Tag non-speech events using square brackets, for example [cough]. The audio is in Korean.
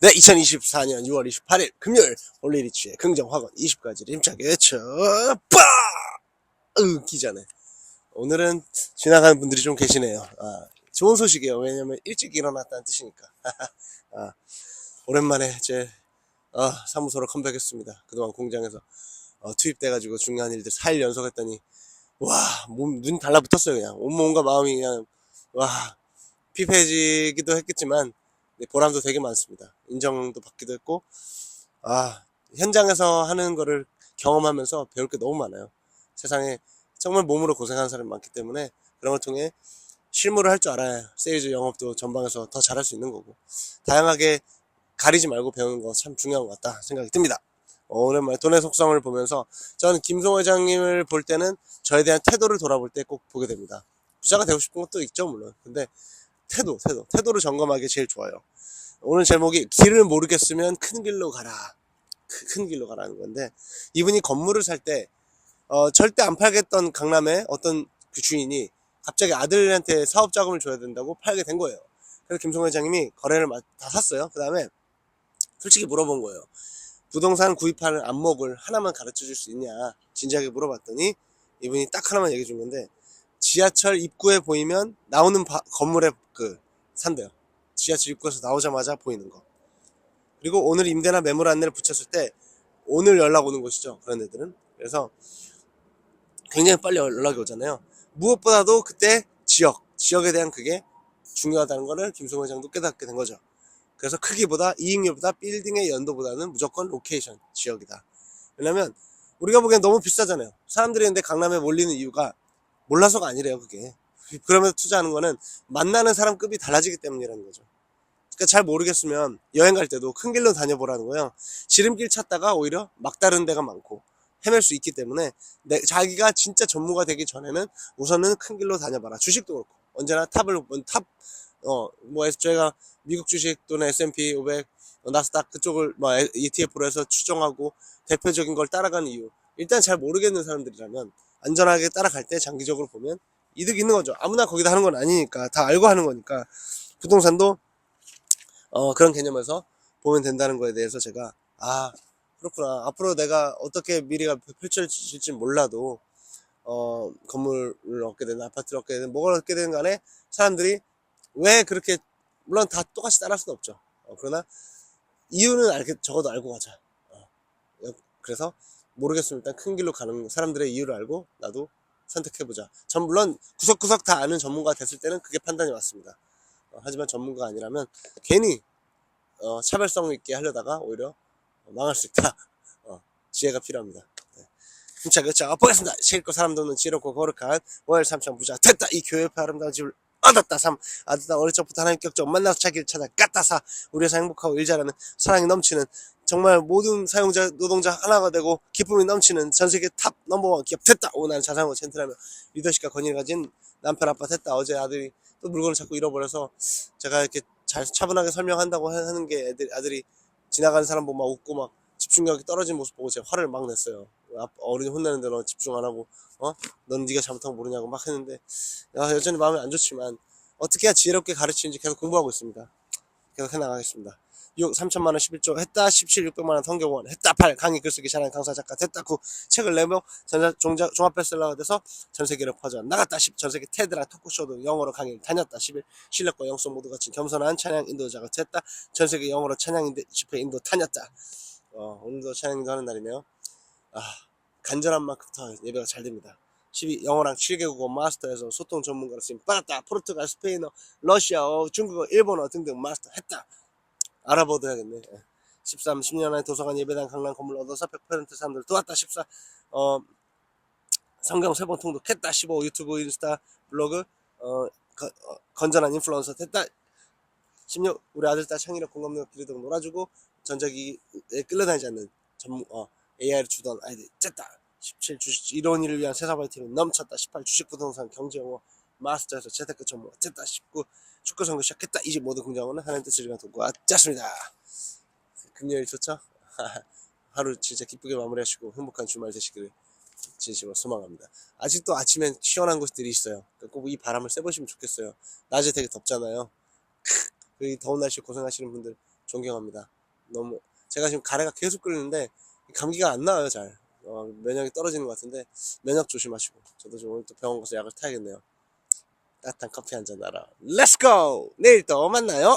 네, 2024년 6월 28일 금요일 올리리치의 긍정 학원 20가지를 힘차게 외쳐 빠! 으, 기자네. 오늘은 지나가는 분들이 좀 계시네요. 아, 좋은 소식이에요. 왜냐면 일찍 일어났다는 뜻이니까. [laughs] 아, 오랜만에 제 아, 사무소로 컴백했습니다. 그동안 공장에서 어, 투입돼가지고 중요한 일들 4일 연속했더니 와, 몸, 눈 달라붙었어요, 그냥. 온몸과 마음이 그냥, 와, 피폐해지기도 했겠지만, 네, 보람도 되게 많습니다. 인정도 받기도 했고, 아, 현장에서 하는 거를 경험하면서 배울 게 너무 많아요. 세상에 정말 몸으로 고생하는 사람이 많기 때문에 그런 걸 통해 실무를 할 줄 알아야 세일즈 영업도 전방에서 더 잘할 수 있는 거고, 다양하게 가리지 말고 배우는 거 참 중요한 것 같다 생각이 듭니다. 어, 오랜만에 돈의 속성을 보면서 저는 김송 회장님을 볼 때는 저에 대한 태도를 돌아볼 때 꼭 보게 됩니다. 부자가 되고 싶은 것도 있죠, 물론. 근데 태도, 태도, 태도를 점검하기 제일 좋아요. 오늘 제목이 길을 모르겠으면 큰 길로 가라. 크- 큰 길로 가라는 건데 이분이 건물을 살때 어, 절대 안 팔겠던 강남의 어떤 그 주인이 갑자기 아들한테 사업 자금을 줘야 된다고 팔게 된 거예요. 그래서 김송 회장님이 거래를 마- 다 샀어요. 그 다음에 솔직히 물어본 거예요. 부동산 구입하는 안목을 하나만 가르쳐 줄 수 있냐 진지하게 물어봤더니 이분이 딱 하나만 얘기해 준 건데 지하철 입구에 보이면 나오는 바- 건물에 그 산대요 지하철 입구에서 나오자마자 보이는 거. 그리고 오늘 임대나 매물 안내를 붙였을 때 오늘 연락 오는 곳이죠 그런 애들은. 그래서 굉장히 빨리 연락이 오잖아요. 무엇보다도 그때 지역 지역에 대한 그게 중요하다는 거를 김승호 회장도 깨닫게 된 거죠. 그래서 크기보다 이익률보다 빌딩의 연도보다는 무조건 로케이션 지역이다. 왜냐면 우리가 보기엔 너무 비싸잖아요. 사람들이 근데 강남에 몰리는 이유가 몰라서가 아니래요, 그게. 그러면서 투자하는 거는 만나는 사람 급이 달라지기 때문이라는 거죠. 그러니까 잘 모르겠으면 여행 갈 때도 큰 길로 다녀보라는 거예요. 지름길 찾다가 오히려 막다른 데가 많고 헤맬 수 있기 때문에 내, 자기가 진짜 전무가 되기 전에는 우선은 큰 길로 다녀봐라. 주식도 그렇고 언제나 탑을 탑 어, 뭐, 저희가 미국 주식 또는 S&P 500, 어, 나스닥 그쪽을 뭐 ETF로 해서 추정하고 대표적인 걸 따라가는 이유. 일단 잘 모르겠는 사람들이라면 안전하게 따라갈 때 장기적으로 보면 이득이 있는 거죠. 아무나 거기다 하는 건 아니니까 다 알고 하는 거니까 부동산도 어, 그런 개념에서 보면 된다는 거에 대해서 제가 아 그렇구나 앞으로 내가 어떻게 미래가 펼쳐질지 몰라도 어, 건물을 얻게 되든 아파트를 얻게 되든 뭐가 얻게 되든 간에 사람들이 왜 그렇게 물론 다 똑같이 따라할 수는 없죠. 어, 그러나 이유는 알게 적어도 알고 가자. 어, 그래서 모르겠으면 일단 큰 길로 가는 사람들의 이유를 알고 나도 선택해보자. 전 물론 구석구석 다 아는 전문가 됐을 때는 그게 판단이 맞습니다. 어, 하지만 전문가 아니라면 괜히 어, 차별성 있게 하려다가 오히려 망할 수 있다. [laughs] 어, 지혜가 필요합니다. 네. 힘차게 자 보겠습니다. 실컷 사람 돕는 지혜롭고 거룩한 월 삼천 부자 됐다. 이 교회 아름다운 집을 얻었다. 삼 아들다 어릴 적부터 하나님 격정 만나서 자기를 찾아 깠다. 사 우리 회사 행복하고 일 잘하는 사랑이 넘치는 정말 모든 사용자 노동자 하나가 되고 기쁨이 넘치는 전 세계 탑 넘버원 기업 됐다. 오 나는 자상하고 젠틀하며 리더십과 권위를 가진 남편 아빠 됐다. 어제 아들이 또 물건을 자꾸 잃어버려서 제가 이렇게 잘 차분하게 설명한다고 하- 하는 게 애들, 아들이 지나가는 사람 보고 막 웃고 막 집중력이 떨어진 모습 보고 제가 화를 막 냈어요. 아, 어른이 혼내는데 너 집중 안 하고 어? 넌 네가 잘못한 거 모르냐고 막 했는데 야, 여전히 마음이 안 좋지만 어떻게 해야 지혜롭게 가르치는지 계속 공부하고 있습니다. 계속 해나가겠습니다. 6, 3천만 원 11조 했다 17, 600만 원 성경원 했다 8 강의 글쓰기 잘하는 강사 작가 됐다 9 책을 내며 전자, 종자, 종합 베스트셀러가 돼서 전 세계로 퍼져 나갔다 10 전 세계 테드랑 토크쇼도 영어로 강의를 다녔다 11 실력과 영성 모두 갖춘 겸손한 찬양 인도자가 됐다 전 세계 영어로 찬양 인도 집회 인도 다녔다 어, 오늘도 찬양 인도 하는 날이네요. 아 간절한 만큼부터 예배가 잘 됩니다. 12 영어랑 7개국어 마스터해서 소통 전문가로 쓰임 받았다 포르투갈 스페인어 러시아어 중국어 일본어 등등 마스터 했다. 알아보도 해야겠네. 예. 13 10년 안에 도서관 예배당 강남 건물 얻어서 100% 사람들 도왔다. 14 어, 성경 세 번 통독했다. 15 유튜브 인스타 블로그 어, 거- 어, 건전한 인플루언서 됐다. 16 우리 아들 딸 창의력 공감력 기르도록 놀아주고 전자기에 끌려다니지 않는 전문 어, AI를 주던 아이들 됐다 17 주식 일을 위한 팀이 넘쳤다 18 주식 부동산 경제영어 마스터에서 재테크 전문 됐다 19 축구 선거 시작했다 이제 모든 공장원은 하나님 뜻을 위한 도구 왔습니다 금요일 좋죠? [laughs] 하루 진짜 기쁘게 마무리하시고 행복한 주말 되시기를 진심으로 소망합니다. 아직도 아침엔 시원한 곳들이 있어요. 꼭 이 바람을 쐬보시면 좋겠어요. 낮에 되게 덥잖아요. 크, [laughs] 이 더운 날씨 고생하시는 분들 존경합니다. 너무 제가 지금 가래가 계속 끓는데 감기가 안 나와요 잘. 어, 면역이 떨어지는 것 같은데 면역 조심하시고 저도 좀 오늘 또 병원 가서 약을 타야겠네요. 따뜻한 커피 한잔 하러 렛츠고! 내일 또 만나요.